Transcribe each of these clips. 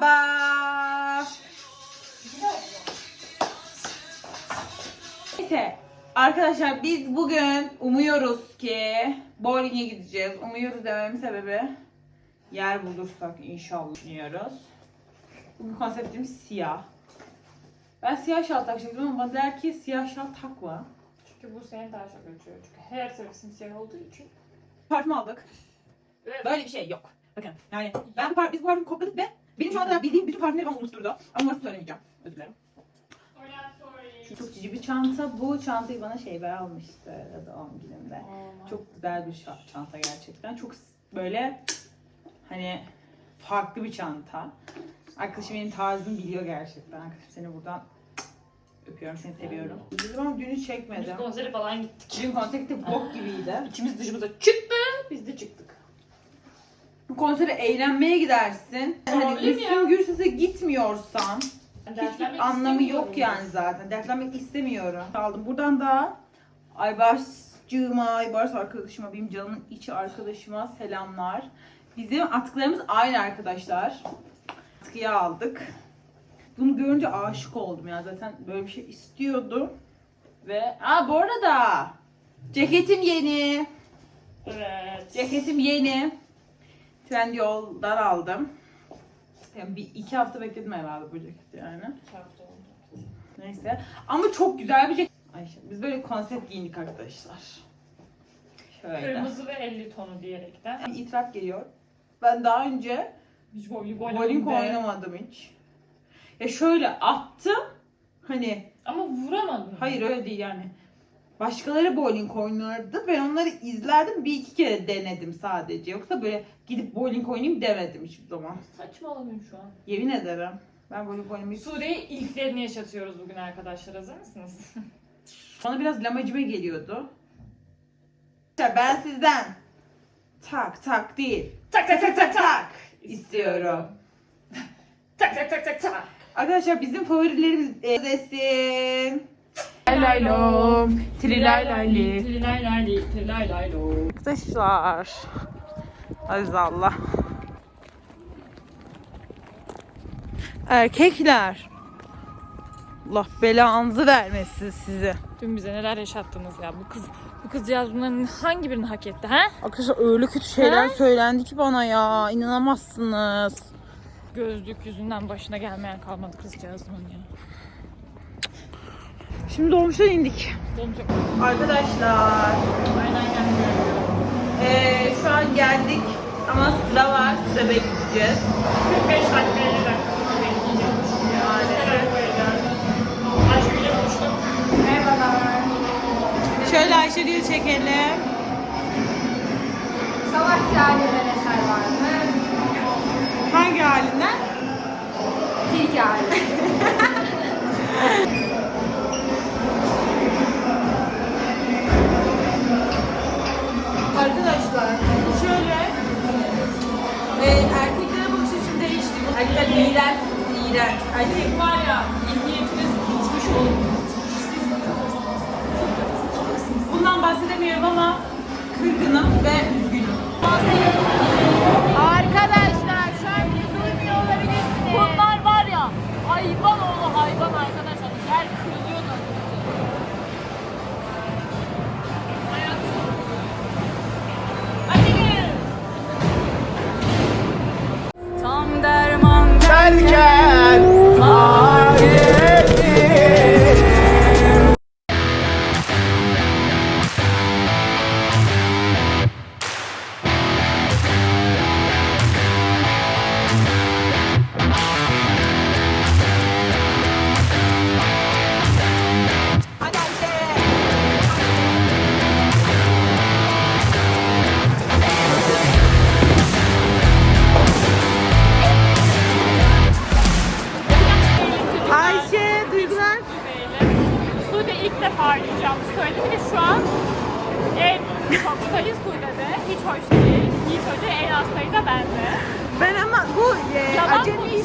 Merhaba. Neyse arkadaşlar biz bugün umuyoruz ki bowling'e gideceğiz. Umuyoruz dememin sebebi yer bulursak inşallah düşünüyoruz. Bugün konseptimiz siyah. Ben siyah şal takacaktım ama bana der ki siyah şal takma. Çünkü bu seni daha çok ölçüyor. Çünkü her tarafı simsiyah olduğu için. Parfüm aldık. Evet. Böyle bir şey yok. Bakın yani ben par biz bu parfümü kokladık ve benim şu ana kadar bildiğim bütün parfümleri bana unutturdu. Ama nasıl söylemeyeceğim. Özür dilerim. Çok cici bir çanta. Bu çantayı bana şeyler almıştı doğum günümde. Çok güzel bir şa- çanta gerçekten. Çok s- böyle hani farklı bir çanta. Arkadaşım benim tarzımı biliyor gerçekten. Arkadaşım seni buradan öpüyorum, seni seviyorum. Bizim ama dünü Biz çekmedim. konsere falan gittik. Dün konsepti bok gibiydi. İçimiz dışımıza çıktı. Biz de çıktık. Bu konsere eğlenmeye gidersin. Hani mi ya? Müslüm Gürses'e gitmiyorsan hiçbir anlamı yok istemiyorum. yani zaten. Derslenmek istemiyorum. Aldım. Buradan da Aybars'cığıma, Aybars arkadaşıma, benim canımın içi arkadaşıma selamlar. Bizim atkılarımız aynı arkadaşlar. Atkıyı aldık. Bunu görünce aşık oldum ya. Zaten böyle bir şey istiyordum. Ve aa bu arada ceketim yeni. Evet. Ceketim yeni. Trendyol'dan aldım. Yani bir iki hafta bekledim herhalde bu ceketi yani. İki hafta oldu. Neyse. Ama çok güzel bir ceket. Ayşe, biz böyle konsept giyindik arkadaşlar. Şöyle. Kırmızı ve 50 tonu diyerekten. Bir itiraf geliyor. Ben daha önce Hiç bowling bowling oynamadım. hiç. Ya şöyle attım. Hani Ama vuramadım. hayır öyle değil yani. Başkaları bowling oynardı. Ben onları izlerdim. Bir iki kere denedim sadece. Yoksa böyle gidip bowling oynayayım demedim hiçbir zaman. Saçmalamıyorum şu an. Yemin ederim. Ben bowling oynamayı... Suriye ilklerini yaşatıyoruz bugün arkadaşlar. Hazır mısınız? Bana biraz lamacime geliyordu. Ben sizden tak tak değil. tak tak tak tak tak. istiyorum. tak tak tak tak tak. Arkadaşlar bizim favorilerimiz e, desin. Laylaylom, Trilaylayli. Trilaylayli, trilaylaylo. Arkadaşlar. Aziz Allah. Erkekler. Allah belanızı vermesin sizi. Dün bize neler yaşattınız ya. Bu kız bu kızcağız bunların hangi birini hak etti ha? Arkadaşlar öyle kötü şeyler Ha? söylendi ki bana ya. İnanamazsınız. Gözlük yüzünden başına gelmeyen kalmadı kızcağızın ya. Şimdi dolmuştan indik. Dolacak. Arkadaşlar eee, şu an geldik ama sıra var. Sıra bekleyeceğiz. 45 dakika 50 dakika bekleyeceğim. Maalesef. Ayşegül'le buluştuk. Merhabalar. Şöyle Ayşegül'ü çekelim. Sabahki halimden eser var mı? Hangi halinden? Tilki hali. kırgınım ve üzgünüm.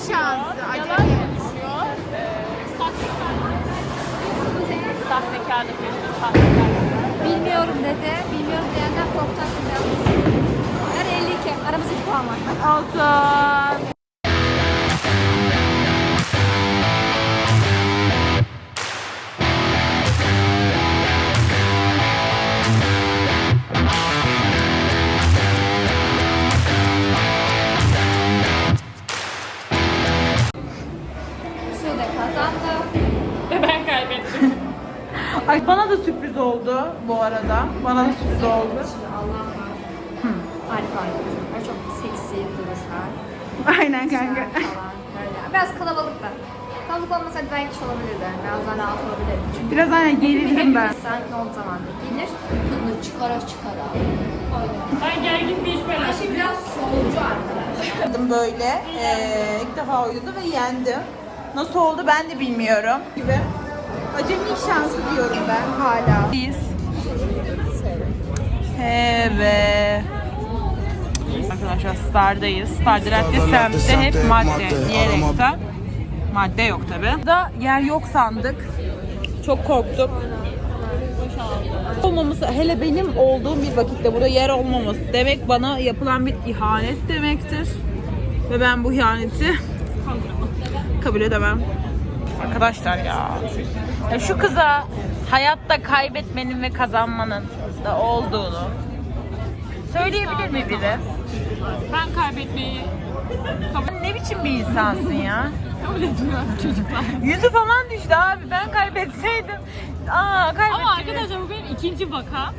Şansı. Yalan konuşuyor. Ee, sahtekarlık. Sahtekarlık dedi. Sahtekarlık. Bilmiyorum dedi. Bilmiyorum diyenden korktan. Her 52. Aramızda 2 puan var. Olsun. Ay bana da sürpriz oldu bu arada. Bana da sürpriz oldu. Allah. Harika harika. Çok seksi duruşlar. Aynen kanka. falan böyle. Biraz kalabalık da. Kalabalık olmasaydı belki şey olabilirdi. Biraz daha rahat olabilirdi. Çünkü Biraz hani gerildim ben. sen ne olduğu zaman da gelir. Bunu çıkara çıkara. Ben gergin bir iş böyle. Ayşe biraz solcu arkadaş. böyle. Ee, ilk defa oynadı ve yendim. Nasıl oldu ben de bilmiyorum. Gibi. Acemi şansı diyorum ben hala. Biz. Evet. Arkadaşlar Star'dayız. Star Dirençli semtte hep madde diyerekten. Madde yok tabi. Da yer yok sandık. Çok korktuk. Olmaması, hele benim olduğum bir vakitte burada yer olmaması demek bana yapılan bir ihanet demektir. Ve ben bu ihaneti kabul edemem. Arkadaşlar ya. ya şu kıza hayatta kaybetmenin ve kazanmanın da olduğunu söyleyebilir mi biri? Ben kaybetmeyi Ne biçim bir insansın ya? kabul etmiyorum çocuklar. Yüzü falan düştü abi. Ben kaybetseydim. Aa kaybettim. Ama arkadaşlar bu benim ikinci vaka.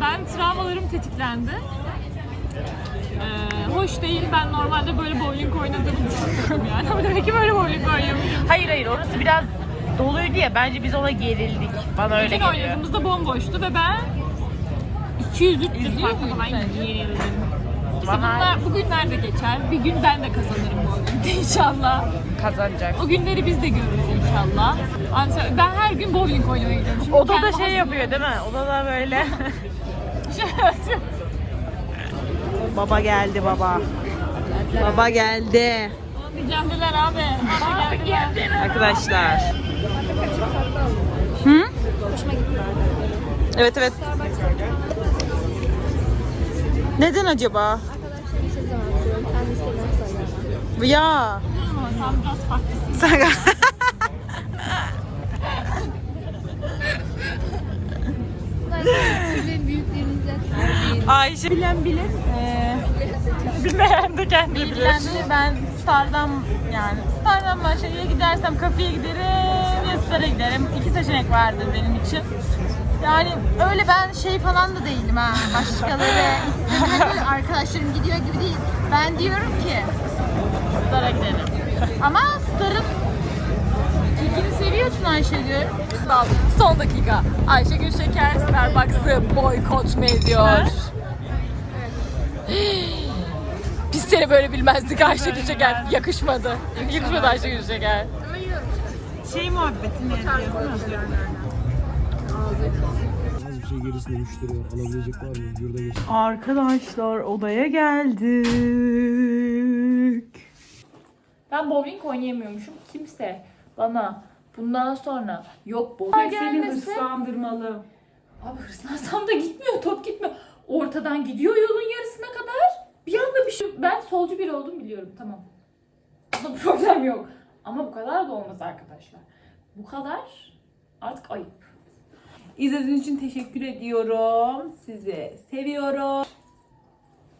Ben travmalarım tetiklendi. Ee, hoş değil. Ben normalde böyle bowling oynadığımı düşünmüyorum yani. Ama demek ki böyle bowling oynuyormuşum. Hayır hayır orası biraz doluydu ya. Bence biz ona gerildik. Bana öyle Geçen geliyor. oynadığımızda bomboştu ve ben 200-300 farklı falan yenildim. İşte Bana- bunlar, bugünler de geçer. Bir gün ben de kazanırım bu inşallah. Kazanacak. O günleri biz de görürüz inşallah. Ben her gün bowling oynamaya gidiyorum. Şimdi Odada kendi şey yapıyor değil mi? Odada böyle. hazırlıyorum. Baba geldi baba. Baba geldi. Geldiler abi. Abi geldiler. Arkadaşlar. Hı? Hoşuma gitti. Evet evet. Neden acaba? zaman. Ya. Sen biraz farklısın. Sen... Ayşe bilen bilir. Ee, Bilmeyen de kendi bilir. bilen bilir. Ben Star'dan yani Star'dan ya gidersem kafeye giderim ya Star'a giderim. İki seçenek vardır benim için. Yani öyle ben şey falan da değilim ha. Başkaları istemem böyle arkadaşlarım gidiyor gibi değil. Ben diyorum ki Star'a gidelim. Ama Star'ın ilgini seviyorsun Ayşegül. Son dakika. Ayşegül Şeker Starbucks'ı boykot mu ediyor? Biz seni böyle bilmezdik Ayşegül Şeker. Yakışmadı. Yakışmadı Ayşegül Şeker. Şey muhabbetini Az bir şey gerisinde müşteri var. Alabilecek var mı? Yurda geç. Arkadaşlar odaya geldik. Ben bowling oynayamıyormuşum. Kimse bana bundan sonra yok bowling gelmesi. hırslandırmalı. Abi hırslansam da gitmiyor. Top gitmiyor. Ortadan gidiyor yolun yarısına kadar. Şey... Ben solcu biri oldum biliyorum. Tamam. Bunda problem yok. Ama bu kadar da olmaz arkadaşlar. Bu kadar artık ayıp. İzlediğiniz için teşekkür ediyorum. Sizi seviyorum.